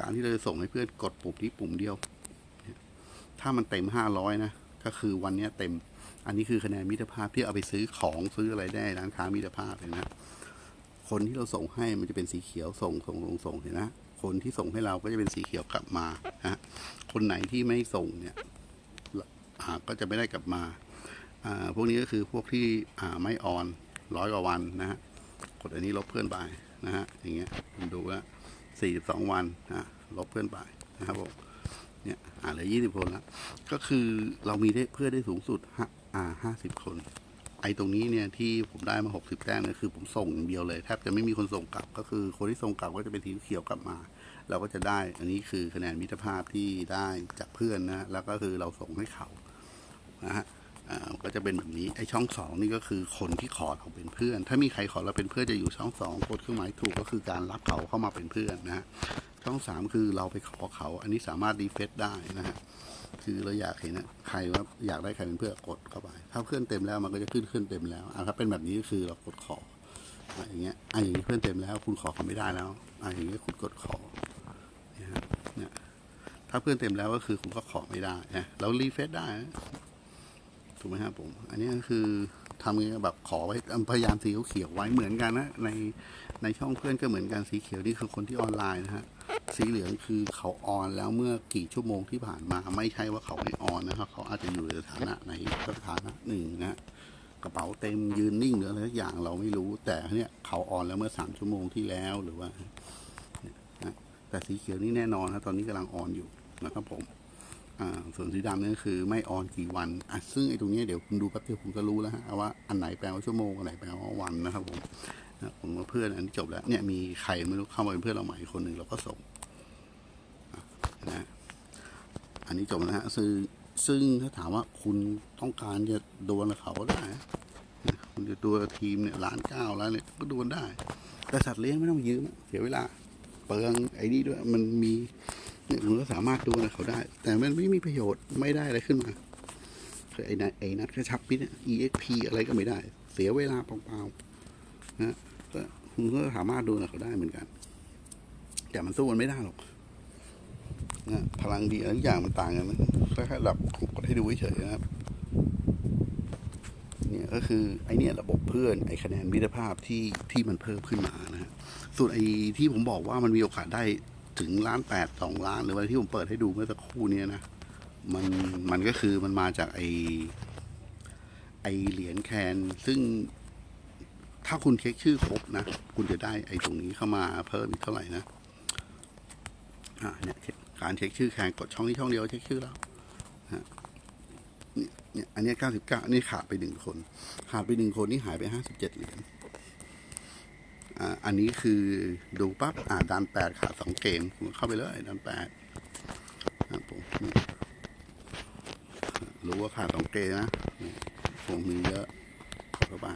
การที่เราจะส่งให้เพื่อนกดปุ่มนี้ปุ่มเดียว ถ้ามันเต็มห้าร้อยนะ ก็คือวันนี้เต็ม อันนี้คือคะแนนมิตรภาพที่เอาไปซื้อของซื้ออะไรได้ร้านค้ามิตรภาพเลยนะคนที่เราส่งให้มันจะเป็นสีเขียวส่งส่งลงส่งเห็นนะคนที่ส่งให้เราก็จะเป็นสีเขียวกลับมาฮะคนไหนที่ไม่ส่งเนี่ยก็จะไม่ได้กลับมาพวกนี้ก็คือพวกที่ไม่ออนร้อยกว่าวันนะฮะกดอันนี้ลบเพื่อนไปนะฮะอย่างเงี้ยดูแล 42 วันนะลบเพื่อนไปนะครับผมเนี่ยอ่าเหลือ 20 คนแล้ว ก็คือเรามีได้เพื่อได้สูงสุดอ่า50 คน ไอ้ตรงนี้เนี่ยที่ผมได้มา 60 แต้มเนี่ยคือผมส่งเดียวเลยแทบจะไม่มีคนส่งกลับ ก็คือคนที่ส่งกลับก็จะเป็นทีมเขียวกลับมา เราก็จะได้อันนี้คือคะแนนมิตรภาพที่ได้จากเพื่อนนะแล้วก็คือเราส่งให้เขานะฮะ ก็จะเป็นแบบนี้ไอช่องสองนี่ก็คือคนที่ขอเราเป็นเพื่อน ถ้ามีใครขอเราเป็นเพื่อนจะอยู่ช่องสองกดเครื่องหมายถูกก็คือการรับเขาเข้ามาเป็นเพื่อนนะฮะช่องสามคือเราไปขอเขา อันนี้สามารถรีเฟซได้นะฮะคือเราอยากเห็นนะใครว่าอยากได้ใครเป็นเพื่อนกดเข้าไป ถ้าเพื่อนเต็มแล้วมันก็จะขึ้นขึ้นเต็มแล้วอะถ้าเป็นแบบนี้ก็คือเรากดขออะอย่างเงี้ยอะอย่างนี้เพื่อนเต็มแล้ว คุณขอเขาไม่ได้แล้วอะอย่างเงี้ยคุณกดขอเนี่ยฮะเนี่ยถ้าเพื่อนเต็มแล้วก็คือคุณก็ขอไม่ได้นะเรารีเฟซได้นะ ถูกไหมครับผม อันนี้ก็คือทำไงแบบขอไว้พยายามสีเขียวไว้เหมือนกันนะในในช่องเพื่อนก็เหมือนกันสีเขียวนี่คือคนที่ออนไลน์นะฮะสีเหลืองคือเขาออนแล้วเมื่อกี่ชั่วโมงที่ผ่านมา ไม่ใช่ว่าเขาไม่ออนนะครับเขาอาจจะอยู่ในสถานะไหนสถานะหนึ่งนะกระเป๋าเต็มยืนนิ่งหรืออะไรสักอย่างเราไม่รู้ แต่เนี่ยเขาออนแล้วเมื่อสามชั่วโมงที่แล้วหรือว่าแต่สีเขียวนี่แน่นอนนะตอนนี้กำลังออนอยู่นะครับผม ส่วนสีดำนี่คือไม่ออนกี่วันอะซึ่งไอ้ตรงนี้เดี๋ยวคุณดูแป๊บเดียวคุณก็รู้แล้วฮะว่าอันไหนแปลว่าชั่วโมงอันไหนแปลว่าวันนะครับผมนะผมว่าเพื่อนอันนี้จบแล้วเนี่ยมีใครไม่รู้เข้ามาเป็นเพื่อนเราใหม่คนหนึ่งเราก็ส่งนะอันนี้จบแล้วฮะซึ่งซึ่งถ้าถามว่าคุณต้องการจะโดวลกับเขาก็ได้นะคุณจะดวลกับทีมเนี่ยล้านเก้าล้านเนี่ยก็ดวลได้ แต่สัตว์เลี้ยงไม่ต้องยืมเสียเวลาเปลืองไอ้นี่ด้วยมันมี เนี่ยคุณก็สามารถดูนะเขาได้ แต่มันไม่มีประโยชน์ไม่ได้อะไรขึ้นมาคือไอ้นัทไอ้นัทกระชับพิษเนี่ย exp อะไรก็ไม่ได้ เสียเวลาเปล่าๆนะก็คุณก็สามารถดูนะเขาได้เหมือนกัน แต่มันสู้มันไม่ได้หรอกนะพลังดีอะไรทุกอย่างมันต่างกันนะแค่แบบกดให้ดูเฉยๆนะครับ เนี่ยก็คือไอเนี่ยระบบเพื่อนไอคะแนนมิตรภาพที่ที่มันเพิ่มขึ้นมานะฮะส่วนไอที่ผมบอกว่ามันมีโอกาสได้ ถึงล้านแปดสองล้าน หรือว่าที่ผมเปิดให้ดูเมื่อสักครู่นี้นะ มันมันก็คือมันมาจากไอไอเหรียญแคนซึ่งถ้าคุณเช็คชื่อครบนะ คุณจะได้ไอตรงนี้เข้ามาเพิ่มอีกเท่าไหร่นะอ่าเนี่ยการเช็คชื่อแคนกดช่องนี้ช่องเดียวเช็คชื่อแล้วเนี่ยอันนี้เก้าสิบเก้านี่ขาดไปหนึ่งคน ขาดไปหนึ่งคนนี่หายไปห้าสิบเจ็ดเหรียญ อันนี้คือดูปั๊บอ่าดันแปดขาดสองเกมผมเข้าไปเลยดันแปดผมรู้ว่าขาดสองเกมนะผมมีเยอะเข้าไป